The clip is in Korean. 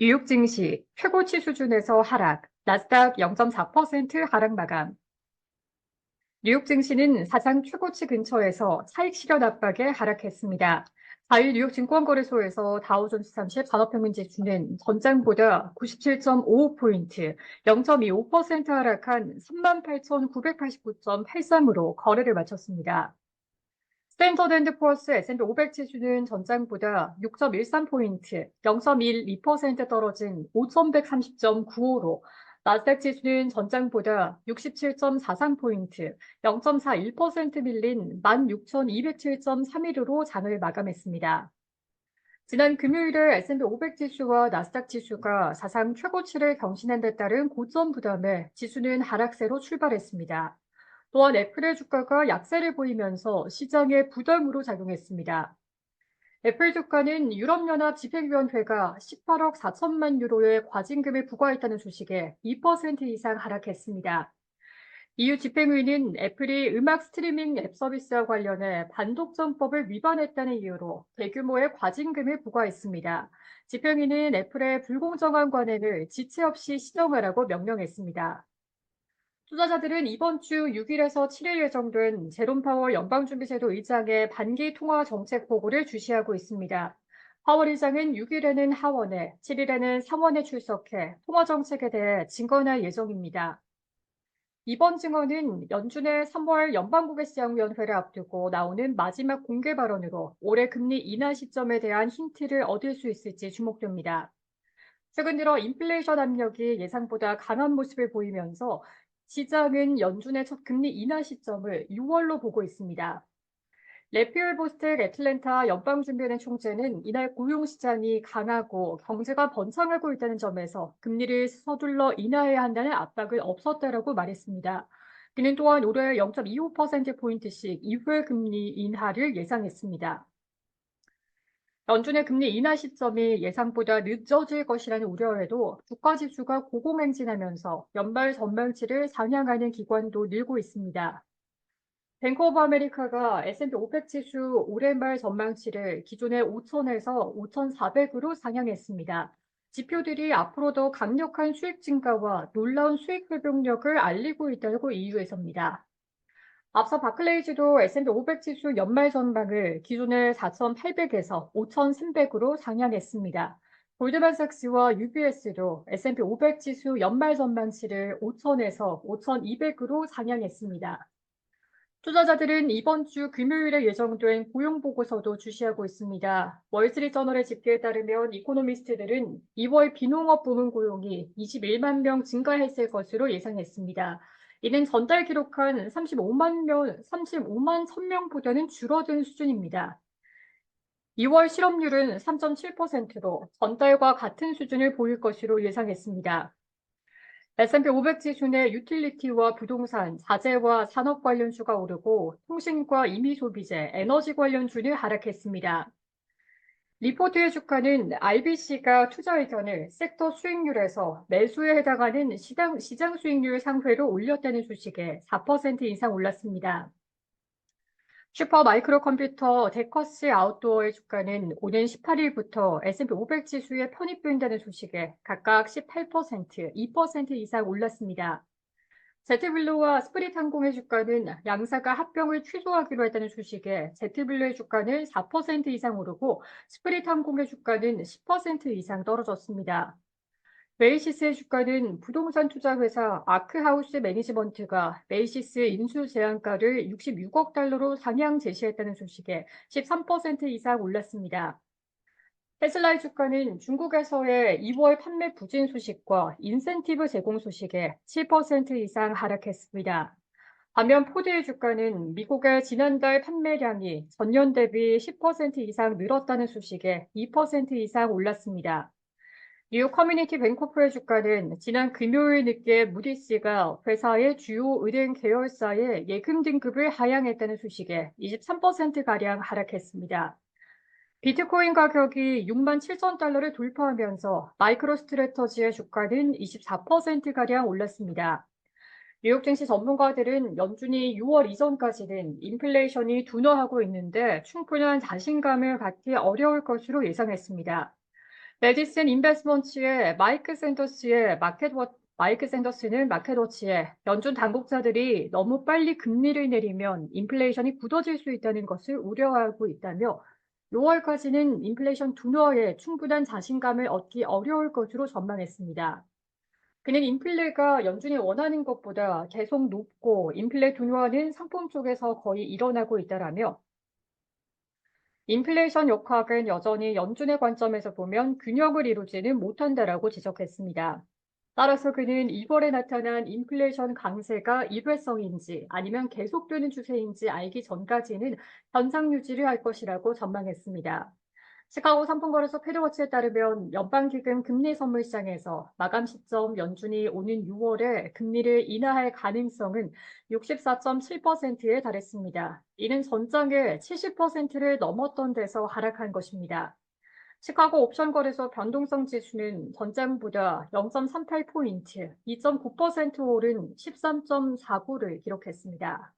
뉴욕 증시 최고치 수준에서 하락, 나스닥 0.4% 하락 마감. 뉴욕 증시는 사상 최고치 근처에서 차익 실현 압박에 하락했습니다. 4일 뉴욕 증권거래소에서 다우존스 30 산업평균 지수는 전장보다 97.55포인트, 0.25% 하락한 38,989.83으로 거래를 마쳤습니다. 스탠더드 앤드 포어스 S&P 500 지수는 전장보다 6.13포인트, 0.12% 떨어진 5,130.95로 나스닥 지수는 전장보다 67.43포인트, 0.41% 밀린 16,207.31으로 장을 마감했습니다. 지난 금요일에 S&P 500 지수와 나스닥 지수가 사상 최고치를 경신한 데 따른 고점 부담에 지수는 하락세로 출발했습니다. 또한 애플의 주가가 약세를 보이면서 시장에 부담으로 작용했습니다. 애플 주가는 유럽연합 집행위원회가 18억 4천만 유로의 과징금을 부과했다는 소식에 2% 이상 하락했습니다. EU 집행위는 애플이 음악 스트리밍 앱 서비스와 관련해 반독점법을 위반했다는 이유로 대규모의 과징금을 부과했습니다. 집행위는 애플의 불공정한 관행을 지체 없이 시정하라고 명령했습니다. 투자자들은 이번 주 6일에서 7일 예정된 제롬 파월 연방준비제도 의장의 반기 통화 정책 보고를 주시하고 있습니다. 파월 의장은 6일에는 하원에, 7일에는 상원에 출석해 통화 정책에 대해 증언할 예정입니다. 이번 증언은 연준의 3월 연방국외 시장위원회를 앞두고 나오는 마지막 공개 발언으로 올해 금리 인하 시점에 대한 힌트를 얻을 수 있을지 주목됩니다. 최근 들어 인플레이션 압력이 예상보다 강한 모습을 보이면서 시장은 연준의 첫 금리 인하 시점을 6월로 보고 있습니다. 레피얼 보스텍 애틀랜타 연방준비은행 총재는 이날 고용시장이 강하고 경제가 번창하고 있다는 점에서 금리를 서둘러 인하해야 한다는 압박은 없었다라고 말했습니다. 그는 또한 올해 0.25%포인트씩 이후의 금리 인하를 예상했습니다. 연준의 금리 인하 시점이 예상보다 늦어질 것이라는 우려에도 주가 지수가 고공행진하면서 연말 전망치를 상향하는 기관도 늘고 있습니다. 뱅크 오브 아메리카가 S&P 500 지수 올해 말 전망치를 기존의 5,000에서 5,400으로 상향했습니다. 지표들이 앞으로 더 강력한 수익 증가와 놀라운 수익 회복력을 알리고 있다고 이유해서입니다. 앞서 바클레이즈도 S&P 500 지수 연말 전망을 기존의 4,800에서 5,300으로 상향했습니다. 골드만삭스와 UBS도 S&P 500 지수 연말 전망치를 5,000에서 5,200으로 상향했습니다. 투자자들은 이번 주 금요일에 예정된 고용보고서도 주시하고 있습니다. 월스트리트저널의 집계에 따르면 이코노미스트들은 2월 비농업 부문 고용이 21만 명 증가했을 것으로 예상했습니다. 이는 전달 기록한 35만 명, 35만 1000명보다는 줄어든 수준입니다. 2월 실업률은 3.7%로 전달과 같은 수준을 보일 것으로 예상했습니다. S&P 500 지수 내 유틸리티와 부동산, 자재와 산업 관련주가 오르고 통신과 임의소비재, 에너지 관련주는 하락했습니다. 리포트의 주가는 IBC가 투자 의견을 섹터 수익률에서 매수에 해당하는 시장, 시장 수익률 상회로 올렸다는 소식에 4% 이상 올랐습니다. 슈퍼 마이크로 컴퓨터 데커스 아웃도어의 주가는 오는 18일부터 S&P 500 지수에 편입된다는 소식에 각각 18%, 2% 이상 올랐습니다. 제트블루와 스프릿 항공의 주가는 양사가 합병을 취소하기로 했다는 소식에 제트블루의 주가는 4% 이상 오르고 스프릿 항공의 주가는 10% 이상 떨어졌습니다. 메이시스의 주가는 부동산 투자 회사 아크하우스 매니지먼트가 메이시스 인수 제한가를 66억 달러로 상향 제시했다는 소식에 13% 이상 올랐습니다. 테슬라의 주가는 중국에서의 2월 판매 부진 소식과 인센티브 제공 소식에 7% 이상 하락했습니다. 반면 포드의 주가는 미국의 지난달 판매량이 전년 대비 10% 이상 늘었다는 소식에 2% 이상 올랐습니다. 뉴욕 커뮤니티 뱅코프의 주가는 지난 금요일 늦게 무디스가 회사의 주요 은행 계열사의 예금 등급을 하향했다는 소식에 23%가량 하락했습니다. 비트코인 가격이 6만 7천 달러를 돌파하면서 마이크로 스트레터지의 주가는 24%가량 올랐습니다. 뉴욕 증시 전문가들은 연준이 6월 이전까지는 인플레이션이 둔화하고 있는데 충분한 자신감을 갖기 어려울 것으로 예상했습니다. 레디슨 인베스먼츠의 마이크 샌더스의 마켓 워 마이크 샌더스는 마켓워치에 연준 당국자들이 너무 빨리 금리를 내리면 인플레이션이 굳어질 수 있다는 것을 우려하고 있다며 6월까지는 인플레이션 둔화에 충분한 자신감을 얻기 어려울 것으로 전망했습니다. 그는 인플레가 연준이 원하는 것보다 계속 높고 인플레 둔화는 상품 쪽에서 거의 일어나고 있다라며 인플레이션 역학은 여전히 연준의 관점에서 보면 균형을 이루지는 못한다라고 지적했습니다. 따라서 그는 2월에 나타난 인플레이션 강세가 일회성인지 아니면 계속되는 추세인지 알기 전까지는 현상 유지를 할 것이라고 전망했습니다. 시카고 상품거래소 패드워치에 따르면 연방기금 금리 선물 시장에서 마감 시점 연준이 오는 6월에 금리를 인하할 가능성은 64.7%에 달했습니다. 이는 전장의 70%를 넘었던 데서 하락한 것입니다. 시카고 옵션 거래소 변동성 지수는 전장보다 0.38포인트, 2.9% 오른 13.49를 기록했습니다.